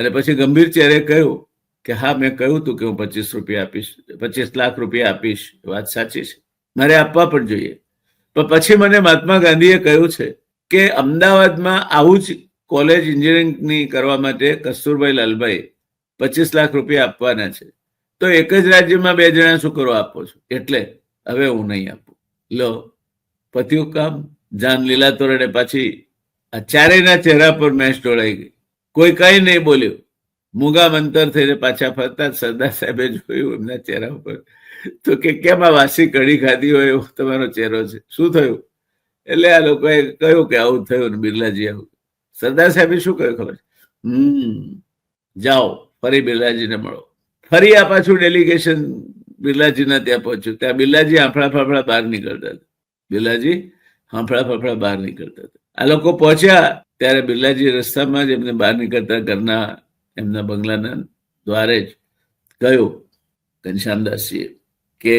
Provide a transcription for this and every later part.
અને પછી ગંભીર ચહેરે કહ્યું કે, હા, મેં કહ્યું હતું કે હું પચીસ રૂપિયા આપીશ, પચીસ લાખ રૂપિયા આપીશ. વાત સાચી છે. મારે આપવા પણ જોઈએ. પણ પછી મને મહાત્મા ગાંધીએ કહ્યું છે કે, અમદાવાદમાં આવું જ કોલેજ એન્જિનિયરિંગની કરવા માટે કસ્તુરભાઈ લાલભાઈ પચીસ લાખ રૂપિયા આપવાના છે. તો એક જ રાજ્યમાં બે જણા શું કરો આપો છો? એટલે, હવે હું નહીં આપું. લો, પત્યું કામ જાન લીલા તોરણે પાછી આ ચારેયના ચહેરા પર મેચ ઢોળાઈ ગઈ. કોઈ કઈ નહીં બોલ્યું. મૂગા મંતર થઈને પાછા ફરતા સરદાર સાહેબે જોયું એમના ચહેરા ઉપર. તો કે કેમ આ વાસી કઢી ખાધી હોય એવો તમારો ચહેરો છે? શું થયું? એટલે આ લોકોએ કહ્યું કે આવું થયું ને બિરલાજી આવું. સરદાર સાહેબે શું કહ્યું ખબર? હમ, જાઓ, ફરી બિરલાજીને મળો. ફરી આ પાછું ડેલિગેશન બિરલાજીના ત્યાં પહોંચ્યું. ત્યાં બિરલાજી આંફળા ફાફડા બહાર નીકળતા હતા. બિરલાજી હાંફળા ફાફડા બહાર નીકળતા હતા. આ લોકો પહોંચ્યા ત્યારે બિરલાજી રસ્તામાં જ એમને બહાર નીકળતા ઘરના એમના બંગલાના દ્વારે જ કહ્યું ઘનશ્યામદાસજીએ કે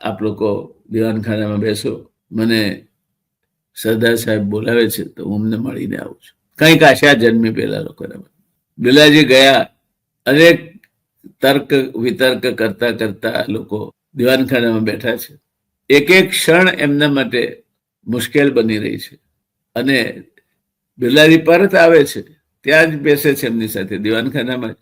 આપ લોકો દિવાનખાનામાં બેસો. મને સરદાર સાહેબ બોલાવે છે તો હું અમને મળીને આવું છું. કંઈક આશા જન્મી પેલા લોકોને બિરલાજી ગયા, અનેક તર્ક વિતર્ક કરતા કરતા લોકો દિવાનખાનામાં બેઠા છે. એક એક ક્ષણ એમના માટે મુશ્કેલ બની રહી છે. અને બિરલાજી પરત આવે છે ત્યાં જ બેસે છે એમની સાથે દિવાનખાનામાં